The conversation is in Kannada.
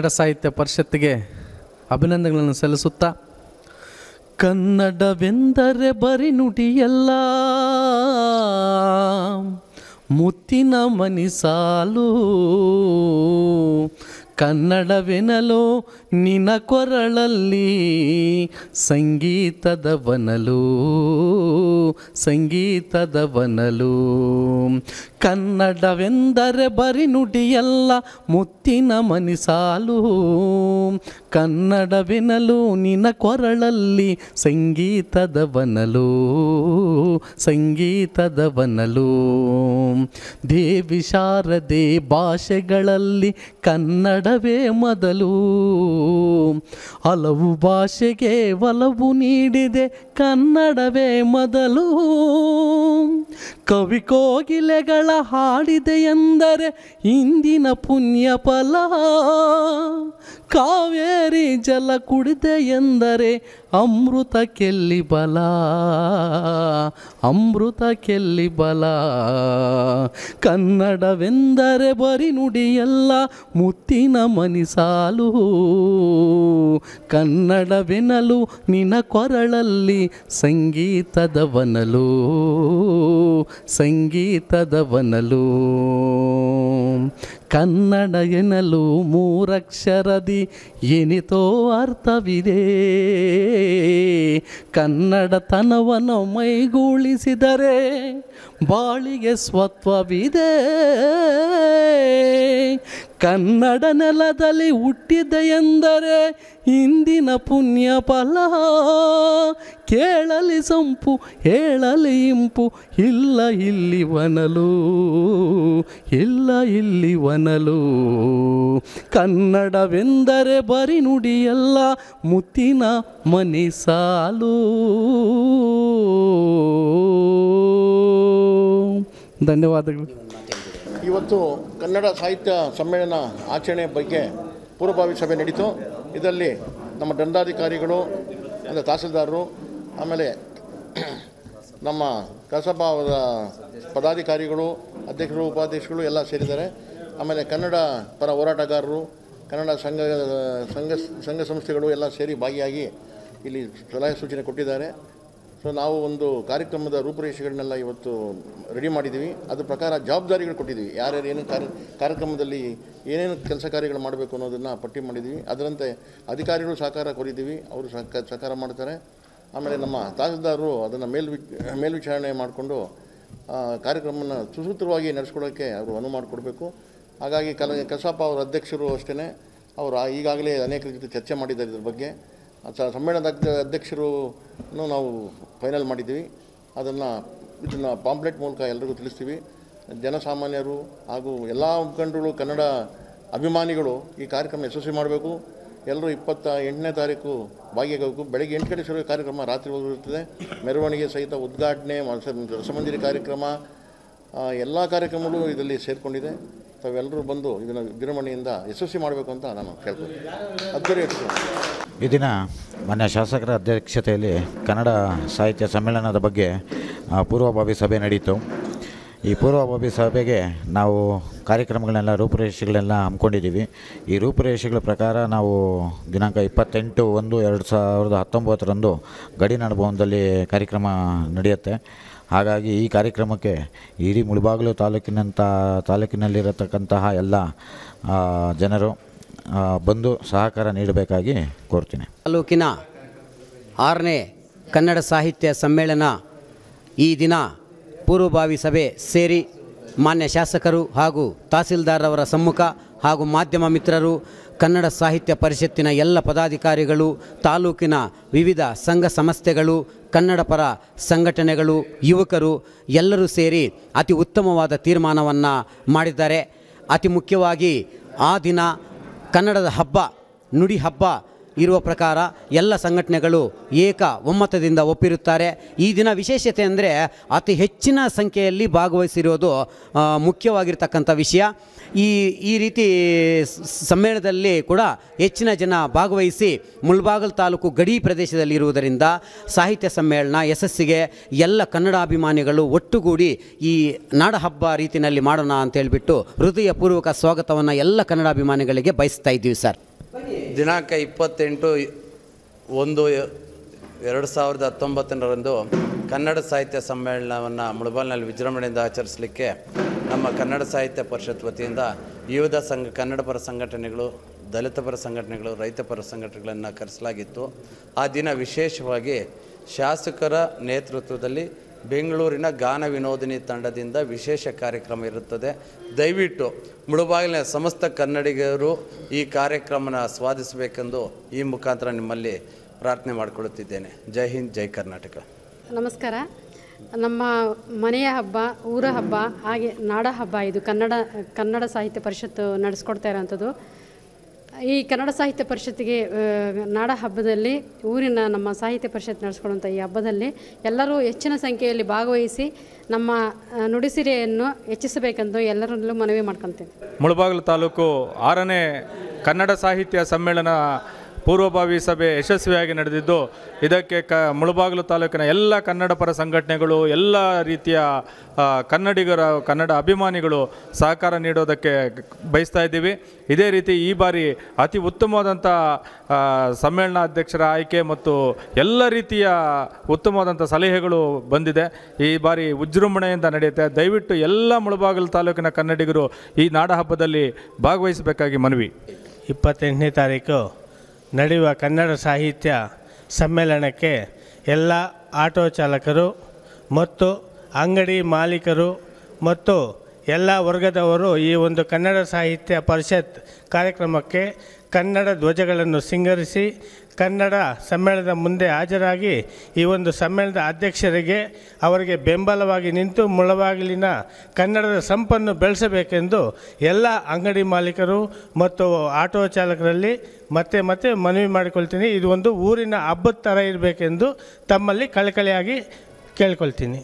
ಕನ್ನಡ ಸಾಹಿತ್ಯ ಪರಿಷತ್ತಿಗೆ ಅಭಿನಂದನೆಗಳನ್ನು ಸಲ್ಲಿಸುತ್ತಾ ಕನ್ನಡವೆಂದರೆ ಬರಿ ನುಡಿಯಲ್ಲ ಮುತ್ತಿನ ಮನಿ ಸಾಲು. ಕನ್ನಡವೆನಲು ನಿನ ಕೊರಳಲ್ಲಿ ಸಂಗೀತದ ವನಲು ಸಂಗೀತದ ವನಲು ಕನ್ನಡವೆಂದರೆ ಬರಿ ನುಡಿಯಲ್ಲ ಮುತ್ತಿನ ಮನಿ ಸಾಲು ಕನ್ನಡವೆನಲು ನಿನ ಕೊರಳಲ್ಲಿ ಸಂಗೀತದ ವನಲು ಸಂಗೀತದ ವನಲು ದೇವಿ ಶಾರದೆ ಭಾಷೆಗಳಲ್ಲಿ ಕನ್ನಡವೇ ಮೊದಲು. ಹಲವು ಭಾಷೆಗೆ ಒಲವು ನೀಡಿದೆ ಕನ್ನಡವೇ ಮೊದಲು. ಕವಿ ಕೋಗಿಲೆಗಳ ಹಾಡಿದೆ ಎಂದರೆ ಇಂದಿನ ಪುಣ್ಯ ಫಲ ಕಾವೇರಿ ಜಲ ಕುಡಿದೆ ಎಂದರೆ ಅಮೃತ ಕೆಲ್ಲಿ ಬಲ. ಅಮೃತ ಕೆಲ್ಲಿ ಬಲ. ಕನ್ನಡವೆಂದರೆ ಬರಿ ನುಡಿಯಲ್ಲ, ಮುತ್ತಿನ ಮನಿಸಾಲು ಕನ್ನಡವೆನಲು ನಿನ ಕೊರಳಲ್ಲಿ ಸಂಗೀತದ ವನಲು ಸಂಗೀತದ ವನಲು ಕನ್ನಡ ಎನ್ನಲು ಮೂರಕ್ಷರದಿ ಏನಿತೋ ಅರ್ಥವಿದೆ. ಕನ್ನಡತನವನ್ನು ಮೈಗೂಳಿಸಿದರೆ ಬಾಳಿಗೆ ಸ್ವತ್ವವಿದೆ. ಕನ್ನಡ ನೆಲದಲ್ಲಿ ಹುಟ್ಟಿದೆ ಎಂದರೆ ಇಂದಿನ ಪುಣ್ಯ ಫಲ ಕೇಳಲಿ ಸಂಪು, ಹೇಳಲಿ ಇಂಪು, ಇಲ್ಲ ಇಲ್ಲಿ ವನಲು. ಇಲ್ಲ ಇಲ್ಲಿ ವನಲು ಕನ್ನಡವೆಂದರೆ ಬರಿ ನುಡಿಯಲ್ಲ, ಮುತ್ತಿನ ಮನೆ ಸಾಲು. ಧನ್ಯವಾದಗಳು. ಇವತ್ತು ಕನ್ನಡ ಸಾಹಿತ್ಯ ಸಮ್ಮೇಳನ ಆಚರಣೆ ಬಗ್ಗೆ ಪೂರ್ವಭಾವಿ ಸಭೆ ನಡೀತು. ಇದರಲ್ಲಿ ನಮ್ಮ ದಂಡಾಧಿಕಾರಿಗಳು, ಅಂದರೆ ತಹಸೀಲ್ದಾರರು, ಆಮೇಲೆ ನಮ್ಮ ಕಸಬಾದ ಪದಾಧಿಕಾರಿಗಳು, ಅಧ್ಯಕ್ಷರು, ಉಪಾಧ್ಯಕ್ಷರು ಎಲ್ಲ ಸೇರಿದ್ದಾರೆ. ಆಮೇಲೆ ಕನ್ನಡ ಪರ ಹೋರಾಟಗಾರರು, ಕನ್ನಡ ಸಂಘ ಸಂಘ ಸಂಘ ಸಂಸ್ಥೆಗಳು ಎಲ್ಲ ಸೇರಿ ಭಾಗಿಯಾಗಿ ಇಲ್ಲಿ ಸಲಹೆ ಸೂಚನೆ ಕೊಟ್ಟಿದ್ದಾರೆ. ಸೊ ನಾವು ಒಂದು ಕಾರ್ಯಕ್ರಮದ ರೂಪುರೇಷೆಗಳನ್ನೆಲ್ಲ ಇವತ್ತು ರೆಡಿ ಮಾಡಿದ್ದೀವಿ. ಅದ್ರ ಪ್ರಕಾರ ಜವಾಬ್ದಾರಿಗಳು ಕೊಟ್ಟಿದ್ದೀವಿ. ಯಾರ್ಯಾರು ಏನು ಕಾರ್ಯ, ಕಾರ್ಯಕ್ರಮದಲ್ಲಿ ಏನೇನು ಕೆಲಸ ಕಾರ್ಯಗಳು ಮಾಡಬೇಕು ಅನ್ನೋದನ್ನು ಪಟ್ಟಿ ಮಾಡಿದ್ದೀವಿ. ಅದರಂತೆ ಅಧಿಕಾರಿಗಳು ಸಹಕಾರ ಕೋರಿದ್ದೀವಿ. ಅವರು ಸಹಕ, ಸಹಕಾರ ಮಾಡ್ತಾರೆ. ಆಮೇಲೆ ನಮ್ಮ ತಹಸೀಲ್ದಾರರು ಅದನ್ನು ಮೇಲ್ವಿ, ಮೇಲ್ವಿಚಾರಣೆ ಮಾಡಿಕೊಂಡು ಕಾರ್ಯಕ್ರಮವನ್ನು ಸುಸೂತ್ರವಾಗಿ ನಡೆಸ್ಕೊಳ್ಳೋಕ್ಕೆ ಅವರು ಅನುವು ಮಾಡಿಕೊಡ್ಬೇಕು. ಹಾಗಾಗಿ ಕಲ, ಕಸಾಪ ಅವರ ಅಧ್ಯಕ್ಷರು ಅಷ್ಟೇ ಅವರು ಈಗಾಗಲೇ ಅನೇಕ ಜೊತೆ ಚರ್ಚೆ ಮಾಡಿದ್ದಾರೆ ಇದ್ರ ಬಗ್ಗೆ. ಸಮ್ಮೇಳನದ ಅಧ್ಯಕ್ಷರು ನಾವು ಫೈನಲ್ ಮಾಡಿದ್ದೀವಿ. ಅದನ್ನು ಇದನ್ನು ಪಾಂಪ್ಲೆಟ್ ಮೂಲಕ ಎಲ್ರಿಗೂ ತಿಳಿಸ್ತೀವಿ. ಜನಸಾಮಾನ್ಯರು ಹಾಗೂ ಎಲ್ಲ ಮುಖಂಡರು, ಕನ್ನಡ ಅಭಿಮಾನಿಗಳು ಈ ಕಾರ್ಯಕ್ರಮ ಯಶಸ್ವಿ ಮಾಡಬೇಕು. ಎಲ್ಲರೂ ಇಪ್ಪತ್ತ ಎಂಟನೇ ತಾರೀಕು ಭಾಗಿಯಾಗಬೇಕು ಬೆಳಗ್ಗೆ ಎಂಟು ಗಂಟೆ ಶುರು ಕಾರ್ಯಕ್ರಮ, ರಾತ್ರಿ ಇರ್ತದೆ ಮೆರವಣಿಗೆ ಸಹಿತ ಉದ್ಘಾಟನೆ ರಸ- ರಸಮಂಜರಿ ಕಾರ್ಯಕ್ರಮ ಎಲ್ಲ ಕಾರ್ಯಕ್ರಮಗಳು ಇದರಲ್ಲಿ ಸೇರಿಕೊಂಡಿದೆ. ತಾವೆಲ್ಲರೂ ಬಂದು ಇದನ್ನು ವಿಜೃಂಭಣೆಯಿಂದ ಯಶಸ್ವಿ ಮಾಡಬೇಕು ಅಂತ ನಾನು ಕೇಳ್ತೀನಿ ಅದ್ದರಿ ಈ ದಿನ ಮಾನ್ಯ ಶಾಸಕರ ಅಧ್ಯಕ್ಷತೆಯಲ್ಲಿ ಕನ್ನಡ ಸಾಹಿತ್ಯ ಸಮ್ಮೇಳನದ ಬಗ್ಗೆ ಪೂರ್ವಭಾವಿ ಸಭೆ ನಡೀತು ಈ ಪೂರ್ವಭಾವಿ ಸಭೆಗೆ ನಾವು ಕಾರ್ಯಕ್ರಮಗಳನ್ನೆಲ್ಲ ರೂಪುರೇಷೆಗಳೆಲ್ಲ ಹಮ್ಮಿಕೊಂಡಿದ್ದೀವಿ. ಈ ರೂಪುರೇಷೆಗಳ ಪ್ರಕಾರ ನಾವು ದಿನಾಂಕ ಇಪ್ಪತ್ತೆಂಟು ಒಂದು ಎರಡು ಸಾವಿರದ ಹತ್ತೊಂಬತ್ತರಂದು ಗಡಿನಾಡು ಭವನದಲ್ಲಿ ಕಾರ್ಯಕ್ರಮ ನಡೆಯುತ್ತೆ. ಹಾಗಾಗಿ ಈ ಕಾರ್ಯಕ್ರಮಕ್ಕೆ ಇಡೀ ಮುಳಬಾಗಿಲು ತಾಲೂಕಿನಂಥ ತಾಲೂಕಿನಲ್ಲಿರತಕ್ಕಂತಹ ಎಲ್ಲ ಜನರು ಬಂದು ಸಹಕಾರ ನೀಡಬೇಕಾಗಿ ಕೋರ್ತೀನಿ. ತಾಲೂಕಿನ ಆರನೇ ಕನ್ನಡ ಸಾಹಿತ್ಯ ಸಮ್ಮೇಳನ ಈ ದಿನ ಪೂರ್ವಭಾವಿ ಸಭೆ ಸೇರಿ ಮಾನ್ಯ ಶಾಸಕರು ಹಾಗೂ ತಹಸೀಲ್ದಾರ್ರವರ ಸಮ್ಮುಖ ಹಾಗೂ ಮಾಧ್ಯಮ ಮಿತ್ರರು, ಕನ್ನಡ ಸಾಹಿತ್ಯ ಪರಿಷತ್ತಿನ ಎಲ್ಲ ಪದಾಧಿಕಾರಿಗಳು, ತಾಲೂಕಿನ ವಿವಿಧ ಸಂಘ ಸಂಸ್ಥೆಗಳು, ಕನ್ನಡ ಪರ ಸಂಘಟನೆಗಳು, ಯುವಕರು ಎಲ್ಲರೂ ಸೇರಿ ಅತಿ ಉತ್ತಮವಾದ ತೀರ್ಮಾನವನ್ನು ಮಾಡಿದ್ದಾರೆ. ಅತಿ ಮುಖ್ಯವಾಗಿ ಆ ದಿನ ಕನ್ನಡದ ಹಬ್ಬ, ನುಡಿ ಹಬ್ಬ ಇರುವ ಪ್ರಕಾರ ಎಲ್ಲ ಸಂಘಟನೆಗಳು ಏಕ ಒಮ್ಮತದಿಂದ ಒಪ್ಪಿರುತ್ತಾರೆ. ಈ ದಿನ ವಿಶೇಷತೆ ಅಂದರೆ ಅತಿ ಹೆಚ್ಚಿನ ಸಂಖ್ಯೆಯಲ್ಲಿ ಭಾಗವಹಿಸಿರೋದು ಮುಖ್ಯವಾಗಿರ್ತಕ್ಕಂಥ ವಿಷಯ. ಈ ಈ ರೀತಿ ಸಮ್ಮೇಳನದಲ್ಲಿ ಕೂಡ ಹೆಚ್ಚಿನ ಜನ ಭಾಗವಹಿಸಿ ಮುಳ್ಬಾಗಲ್ ತಾಲೂಕು ಗಡಿ ಪ್ರದೇಶದಲ್ಲಿ ಇರುವುದರಿಂದ ಸಾಹಿತ್ಯ ಸಮ್ಮೇಳನ, ಯಶಸ್ಸಿಗೆ ಎಲ್ಲ ಕನ್ನಡಾಭಿಮಾನಿಗಳು ಒಟ್ಟುಗೂಡಿ ಈ ನಾಡಹಬ್ಬ ರೀತಿಯಲ್ಲಿ ಮಾಡೋಣ ಅಂತ ಹೇಳಿಬಿಟ್ಟು ಹೃದಯಪೂರ್ವಕ ಸ್ವಾಗತವನ್ನು ಎಲ್ಲ ಕನ್ನಡಾಭಿಮಾನಿಗಳಿಗೆ ಬಯಸ್ತಾ ಇದ್ದೀವಿ ಸರ್. ದಿನಾಂಕ ಇಪ್ಪತ್ತೆಂಟು, ಒಂದು, ಎರಡು ಸಾವಿರದ ಹತ್ತೊಂಬತ್ತರಂದು ಕನ್ನಡ ಸಾಹಿತ್ಯ ಸಮ್ಮೇಳನವನ್ನು ಮುಳಬಾಲ್ನಲ್ಲಿ ವಿಜೃಂಭಣೆಯಿಂದ ಆಚರಿಸಲಿಕ್ಕೆ ನಮ್ಮ ಕನ್ನಡ ಸಾಹಿತ್ಯ ಪರಿಷತ್ ವತಿಯಿಂದ ವಿವಿಧ ಸಂಘ, ಕನ್ನಡ ಪರ ಸಂಘಟನೆಗಳು, ದಲಿತ ಪರ ಸಂಘಟನೆಗಳು, ರೈತ ಪರ ಸಂಘಟನೆಗಳನ್ನು ಕರೆಸಲಾಗಿತ್ತು. ಆ ದಿನ ವಿಶೇಷವಾಗಿ ಶಾಸಕರ ನೇತೃತ್ವದಲ್ಲಿ ಬೆಂಗಳೂರಿನ ಗಾನ ವಿನೋದಿನಿ ತಂಡದಿಂದ ವಿಶೇಷ ಕಾರ್ಯಕ್ರಮ ಇರುತ್ತದೆ. ದಯವಿಟ್ಟು ಮುಳುಬಾಗಿಲಿನ ಸಮಸ್ತ ಕನ್ನಡಿಗರು ಈ ಕಾರ್ಯಕ್ರಮನ ಸ್ವಾದಿಸಬೇಕೆಂದು ಈ ಮುಖಾಂತರ ನಿಮ್ಮಲ್ಲಿ ಪ್ರಾರ್ಥನೆ ಮಾಡಿಕೊಳ್ಳುತ್ತಿದ್ದೇನೆ. ಜೈ ಹಿಂದ್, ಜೈ ಕರ್ನಾಟಕ. ನಮಸ್ಕಾರ. ನಮ್ಮ ಮನೆಯ ಹಬ್ಬ, ಊರ ಹಬ್ಬ, ಹಾಗೆ ನಾಡ ಹಬ್ಬ, ಇದು ಕನ್ನಡ ಕನ್ನಡ ಸಾಹಿತ್ಯ ಪರಿಷತ್ತು ನಡೆಸ್ಕೊಡ್ತಾ ಇರೋವಂಥದ್ದು ಈ ಕನ್ನಡ ಸಾಹಿತ್ಯ ಪರಿಷತ್ತಿಗೆ ನಾಡ ಹಬ್ಬದಲ್ಲಿ, ಊರಿನ ನಮ್ಮ ಸಾಹಿತ್ಯ ಪರಿಷತ್ ನಡೆಸ್ಕೊಳ್ಳುವಂಥ ಈ ಹಬ್ಬದಲ್ಲಿ ಎಲ್ಲರೂ ಹೆಚ್ಚಿನ ಸಂಖ್ಯೆಯಲ್ಲಿ ಭಾಗವಹಿಸಿ ನಮ್ಮ ನುಡಿಸಿರೆಯನ್ನು ಹೆಚ್ಚಿಸಬೇಕೆಂದು ಎಲ್ಲರಲ್ಲೂ ಮನವಿ ಮಾಡ್ಕೊತೀವಿ. ಮುಳಬಾಗಿಲು ತಾಲೂಕು ಆರನೇ ಕನ್ನಡ ಸಾಹಿತ್ಯ ಸಮ್ಮೇಳನ ಪೂರ್ವಭಾವಿ ಸಭೆ ಯಶಸ್ವಿಯಾಗಿ ನಡೆದಿದ್ದು, ಇದಕ್ಕೆ ಕ, ಮುಳಬಾಗಿಲು ತಾಲೂಕಿನ ಎಲ್ಲ ಕನ್ನಡ ಪರ ಸಂಘಟನೆಗಳು, ಎಲ್ಲ ರೀತಿಯ ಕನ್ನಡಿಗರ, ಕನ್ನಡ ಅಭಿಮಾನಿಗಳು ಸಹಕಾರ ನೀಡೋದಕ್ಕೆ ಬಯಸ್ತಾ ಇದ್ದೀವಿ. ಇದೇ ರೀತಿ ಈ ಬಾರಿ ಅತಿ ಉತ್ತಮವಾದಂಥ ಸಮ್ಮೇಳನ ಅಧ್ಯಕ್ಷರ ಆಯ್ಕೆ ಮತ್ತು ಎಲ್ಲ ರೀತಿಯ ಉತ್ತಮವಾದಂಥ ಸಲಹೆಗಳು ಬಂದಿದೆ. ಈ ಬಾರಿ ವಿಜೃಂಭಣೆಯಿಂದ ನಡೆಯುತ್ತೆ. ದಯವಿಟ್ಟು ಎಲ್ಲ ಮುಳಬಾಗಿಲು ತಾಲೂಕಿನ ಕನ್ನಡಿಗರು ಈ ನಾಡಹಬ್ಬದಲ್ಲಿ ಭಾಗವಹಿಸಬೇಕಾಗಿ ಮನವಿ. ಇಪ್ಪತ್ತೆಂಟನೇ ತಾರೀಕು ನಡೆಯುವ ಕನ್ನಡ ಸಾಹಿತ್ಯ ಸಮ್ಮೇಳನಕ್ಕೆ ಎಲ್ಲ ಆಟೋ ಚಾಲಕರು ಮತ್ತು ಅಂಗಡಿ ಮಾಲೀಕರು ಮತ್ತು ಎಲ್ಲ ವರ್ಗದವರು ಈ ಒಂದು ಕನ್ನಡ ಸಾಹಿತ್ಯ ಪರಿಷತ್ ಕಾರ್ಯಕ್ರಮಕ್ಕೆ ಕನ್ನಡ ಧ್ವಜಗಳನ್ನು ಸಿಂಗರಿಸಿ ಕನ್ನಡ ಸಮ್ಮೇಳನದ ಮುಂದೆ ಹಾಜರಾಗಿ ಈ ಒಂದು ಸಮ್ಮೇಳನದ ಅಧ್ಯಕ್ಷರಿಗೆ ಅವರಿಗೆ ಬೆಂಬಲವಾಗಿ ನಿಂತು ಮುಳಬಾಗಿಲಿನ ಕನ್ನಡದ ಸಂಪನ್ನು ಬೆಳೆಸಬೇಕೆಂದು ಎಲ್ಲ ಅಂಗಡಿ ಮಾಲೀಕರು ಮತ್ತು ಆಟೋ ಚಾಲಕರಲ್ಲಿ ಮತ್ತೆ ಮತ್ತೆ ಮನವಿ ಮಾಡಿಕೊಳ್ತೀನಿ. ಇದು ಒಂದು ಊರಿನ ಹಬ್ಬದ ಥರ ಇರಬೇಕೆಂದು ತಮ್ಮಲ್ಲಿ ಕಳಕಳಿಯಾಗಿ ಕೇಳ್ಕೊಳ್ತೀನಿ.